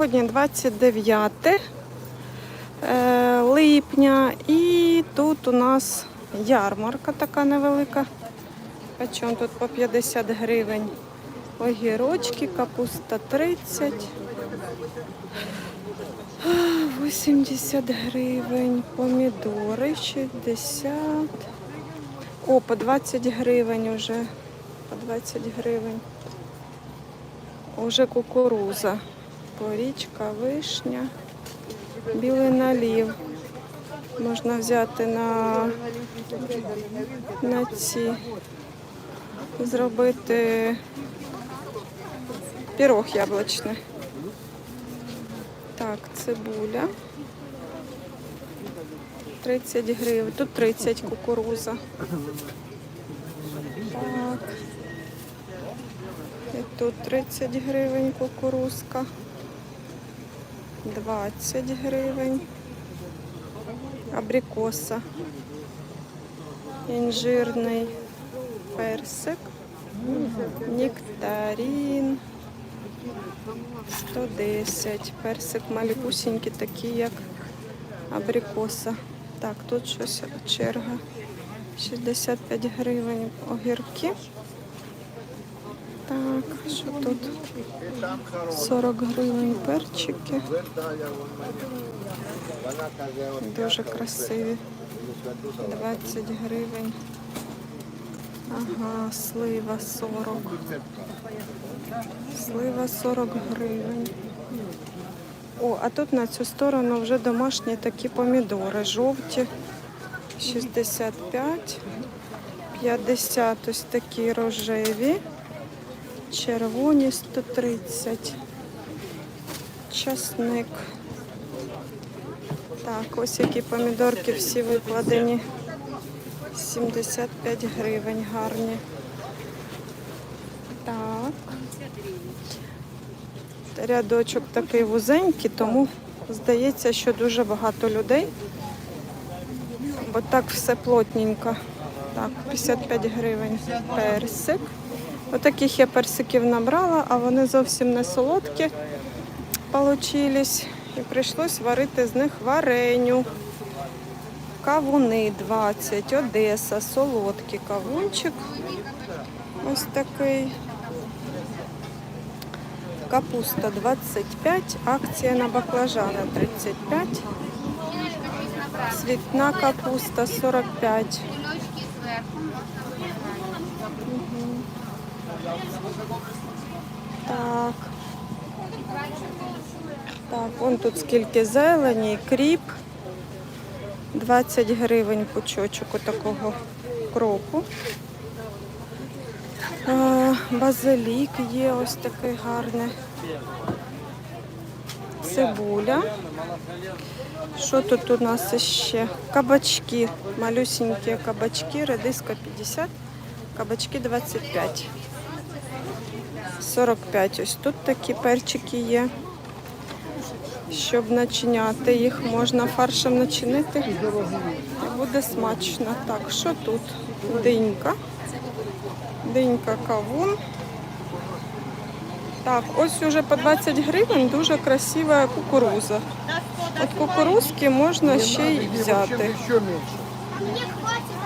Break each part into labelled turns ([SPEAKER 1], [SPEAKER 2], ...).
[SPEAKER 1] Сьогодні 29 е, липня і тут у нас ярмарка така невелика. Почем тут по 50 гривень. Огірочки, капуста 30. 80 гривень, помідори 60. О, по 20 гривень уже. По 20 гривень. Уже кукуруза. Порічка, вишня, білий налів. Можна взяти на, на ці, зробити пірог яблучний. Так, цибуля. 30 гривень. Тут 30 кукуруза. Так. І тут 30 гривень кукурузка. 20 гривень. Абрикоса. Інжирний персик. Нектарин. 110. Персик малюсенький, такий, як абрикоса. Так, тут щось черга. 65 гривень огірки. Так, що тут? 40 гривень перчики. Дуже красиві. 20 гривень. Ага, слива 40. Слива 40 гривень. О, а тут на цю сторону вже домашні такі помідори. Жовті 65, 50 ось такі рожеві. Червоні 130. Часник. Так, ось які помідорки всі викладені. 75 гривень гарні. Так. Рядочок такий вузенький, тому здається, що дуже багато людей. Бо так все плотненько. Так, 55 гривень персик. Отаких я персиків набрала, а вони зовсім не солодкі получились. І прийшлось варити з них вареню. Кавуни 20, Одеса, солодкий кавунчик. Ось такий. Капуста 25, акція на баклажани 35. Цвітна капуста 45. Так. Так, вон тут скільки зелені, кріп. 20 гривень пучочок такого кропу. Базилік є ось такий гарний. Цибуля. Що тут у нас ще? Кабачки. Малюсенькі кабачки, редиска 50, кабачки 25. 45. Ось тут такі перчики є. Щоб начиняти їх, можна фаршем начинити. І буде смачно. Так, що тут? Динька. Динька кавун. Так, ось уже по 20 гривень дуже красива кукуруза. От кукурузки можна ще й взяти.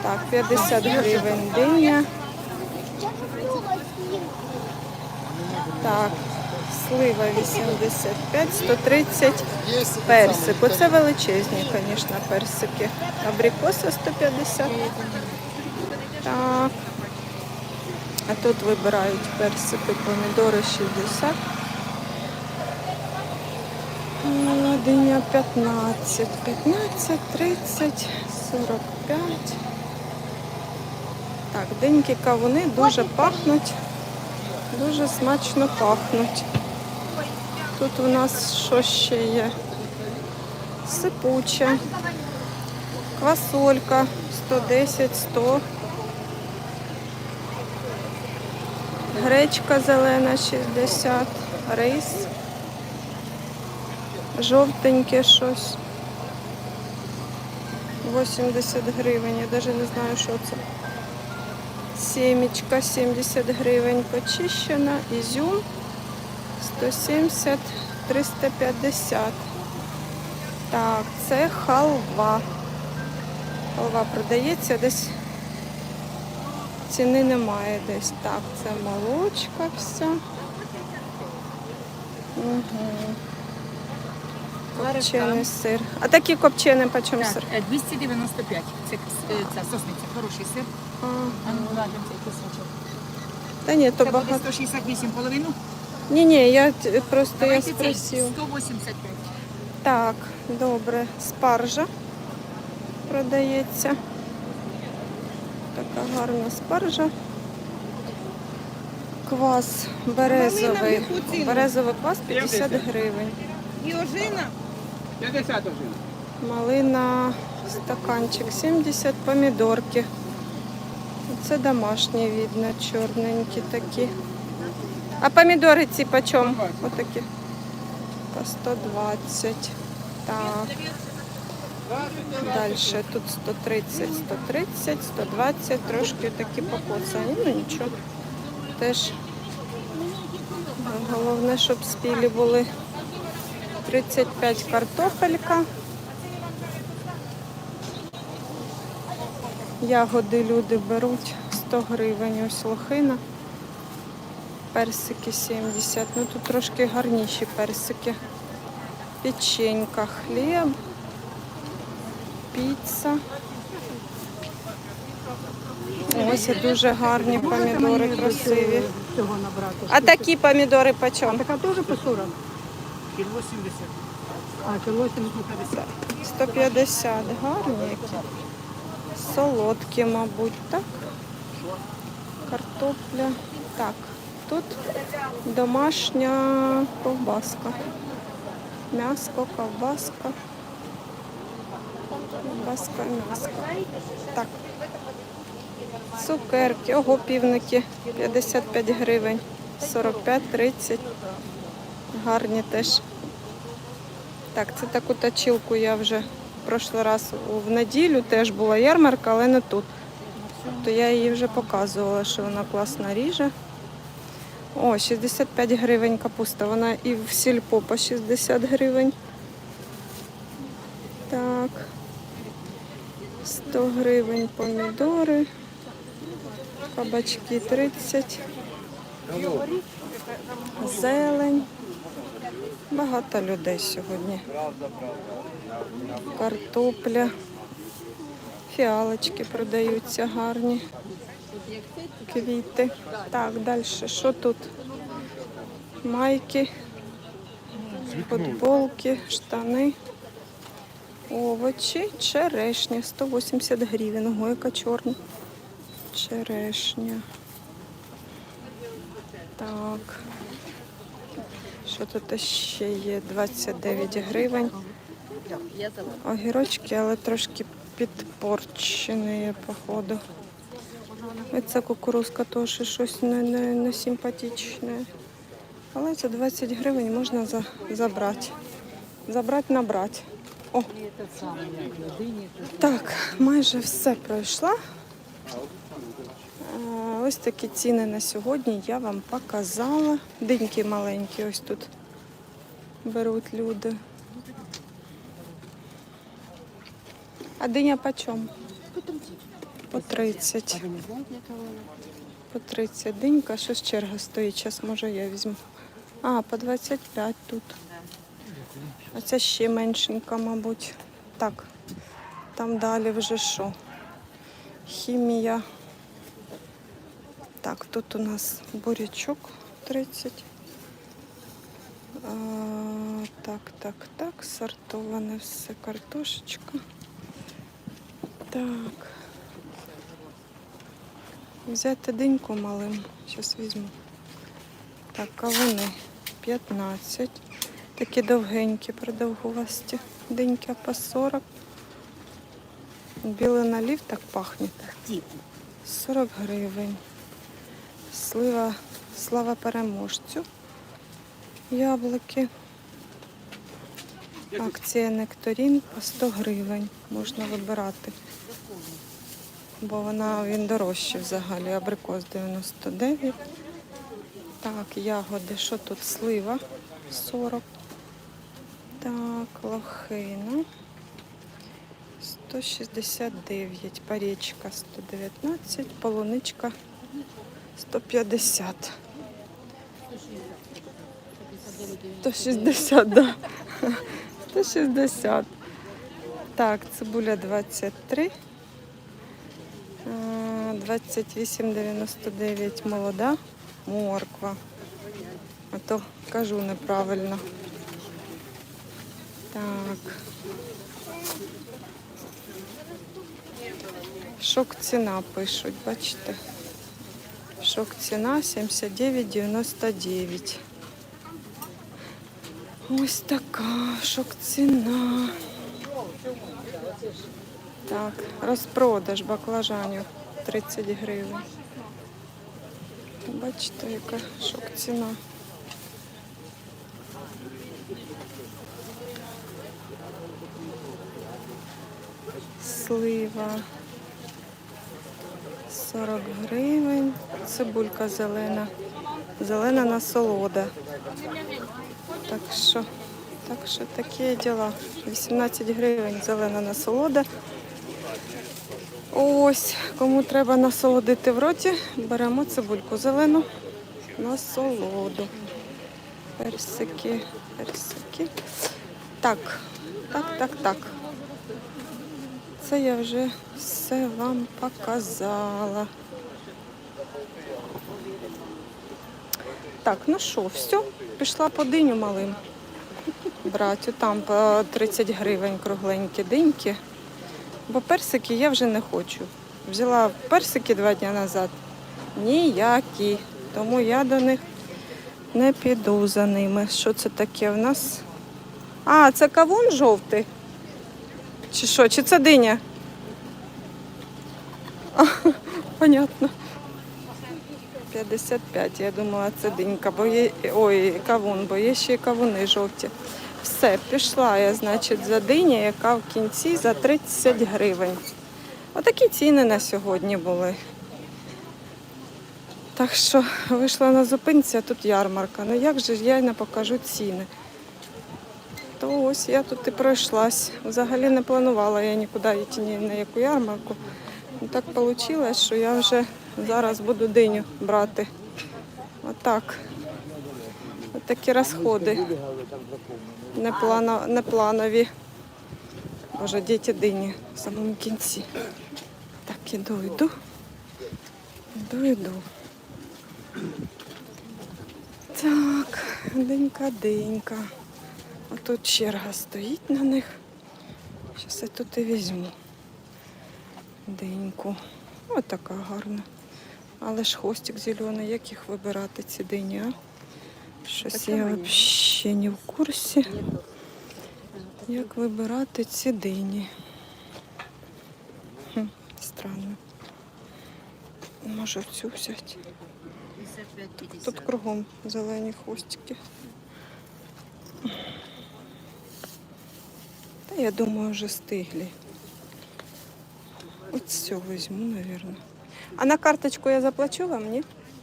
[SPEAKER 1] Так, 50 гривень диня. Так, слива 85, 130 персик. Оце величезні, звісно, персики. Абрикоса 150. Так. А тут вибирають персики, помідори 60. А, Диня 15, 15, 30, 45. Так, денькі кавуни дуже пахнуть. Дуже смачно пахнуть. Тут у нас що ще є? Сипуче, квасолька 110, 100. Гречка зелена 60, рис. Жовтеньке щось. 80 гривень, я навіть не знаю, що це. Семечка 70 гривень почищена, ізюм 170 350. Так, це халва. Халва продається десь. Ціни немає десь. Так, це молочка вся. Угу. Копчений сир. А такі копчені по чому
[SPEAKER 2] Так,
[SPEAKER 1] сир?
[SPEAKER 2] е, 295. Це, е, ця сосниця, хороший сир.
[SPEAKER 1] А,
[SPEAKER 2] А ну ладно, цей кусочок.
[SPEAKER 1] та ні, то
[SPEAKER 2] Це буде
[SPEAKER 1] багато.
[SPEAKER 2] 168 половину.
[SPEAKER 1] Ні, ні, я просто
[SPEAKER 2] Давайте цей
[SPEAKER 1] спросив.
[SPEAKER 2] 185.
[SPEAKER 1] Так, добре. Спаржа продається. Така гарна спаржа. Квас березовий. Березовий квас 50 гривень.
[SPEAKER 2] І ожина.
[SPEAKER 3] 50 вже.
[SPEAKER 1] Малина, стаканчик 70, помідорки. Це домашні видно, чорненькі такі. А помідори ці по чому? Отакі. По 120. Так. Далі тут 130, 130, 120, трошки такі покоцані, ну нічого. Теж головне, щоб спілі були. 35 картопелька. Ягоди люди беруть 100 гривень, ось лохина. Персики 70. Ну тут трошки гарніші персики. Печенька, хліб, піца. Ось дуже гарні помідори, красиві. А такі помідори по чому?
[SPEAKER 4] Така теж по 40.
[SPEAKER 3] Кіло 70.
[SPEAKER 4] А, кіло 750.
[SPEAKER 1] 150, гарні які. Солодкі, мабуть, так? Картопля. Так, тут домашня ковбаска. М'яско, ковбаска. Ковбаска, м'яско. Так. Цукерки, ого, півники 55 гривень, 45-30. Гарні теж. Так, це таку точилку я вже в прошлий раз в неділю теж була ярмарка, але не тут. То я її вже показувала, що вона класно ріже. О, 65 гривень капуста. Вона і в сільпо по 60 гривень. Так. 100 гривень помідори. Кабачки 30. Зелень. Багато людей сьогодні. Картопля. Фіалочки продаються гарні. Квіти. Так, далі. Що тут? Майки, футболки, штани, овочі, черешня. 180 гривень. Ого, яка чорна. Черешня. Так. Що тут ще є? 29 гривень. Огірочки, але трошки підпорчені, походу. І кукурузка теж щось не, не, не симпатичне. Але це 20 гривень можна за, забрати. Забрати, набрати. О, так, майже все пройшла. Е, Ось такі ціни на сьогодні я вам показала. Диньки маленькі ось тут беруть люди. А диня по чому? По 30. По 30 динька. Щось черга стоїть. Зараз може я візьму. А, по 25 тут. А це ще меншенька, мабуть. Так. Там далі вже що? Хімія. Так, тут у нас бурячок 30. А, так, так, так, сортоване все, картошечка. Так. Взяти диньку малим. Зараз візьму. Так, кавуни 15. Такі довгенькі, продовгувасті. Динька по 40. Білий налів так пахне. 40 гривень. Слива, слава переможцю. Яблуки. Акція Нектарін по 100 гривень. Можна вибирати. Бо вона він дорожчий взагалі. Абрикос 99. Так, ягоди. Що тут? Слива 40. Так, лохина. 169, парічка 119, полуничка 150. 160, да. 160. Так, цибуля 23. А, 28,99 молода морква. А то кажу неправильно. Так. Шок ціна пишуть, бачите? Шок ціна 79,99. Ось така шок ціна. Так, розпродаж баклажанів 30 гривень. Бачите, яка шок ціна. Слива 40 гривень. Цибулька зелена. Зелена насолода. Так що, так що такі діла. 18 гривень зелена насолода. Ось, кому треба насолодити в роті, беремо цибульку зелену насолоду. Персики, персики. Так, так, так, так. Це я вже все вам показала. Так, ну що, все, пішла по диню малим. Брати там по 30 гривень кругленькі диньки. Бо персики я вже не хочу. Взяла персики два дні назад. Ніякі. Тому я до них не піду за ними. Що це таке в нас? А, це кавун жовтий. Чи що? Чи це диня? А, понятно. 55, я думала, це динька, бо є. Ой, кавун, бо є ще й кавуни жовті. Все, пішла я, значить, за диня, яка в кінці за 30 гривень. Отакі ціни на сьогодні були. Так що вийшла на зупинці, а тут ярмарка. Ну як же я й не покажу ціни? То ось я тут і пройшлась. Взагалі не планувала я нікуди йти ні на яку ярмарку. Так вийшло, що я вже зараз буду диню брати. Отак. От такі розходи. Неплано, непланові. Боже, діти дині в самому кінці. Так, іду, йду. Йду, йду. Так, денька, денька. А тут черга стоїть на них. Зараз я тут і візьму. Деньку. Ось така гарна. Але ж хвостик зелений, як їх вибирати ці дині, а? Щось я взагалі не в курсі. Як вибирати ці дині? Хм, странно. Може цю взяти. Тут кругом зелені хвостики. Я думаю, вже стиглі. Ось цю візьму, мабуть. А на карточку я заплачу вам, ні?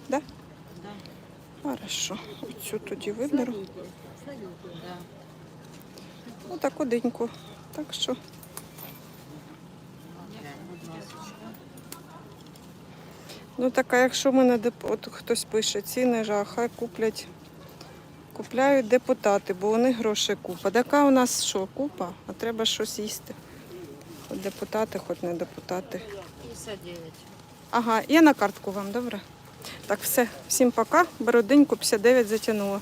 [SPEAKER 1] Да? Хорошо. Оцю тоді виберу. Ну, таку деньку. Так що. Ну така, якщо мене от хтось пише ціни ж, хай куплять. Купляють депутати, бо у них грошей купа. Така у нас що, купа, а треба щось їсти. Хоч депутати, хоч не депутати.
[SPEAKER 2] 59.
[SPEAKER 1] Ага, я на картку вам, добре? Так, все, всім пока. Бородиньку 59 затягнула.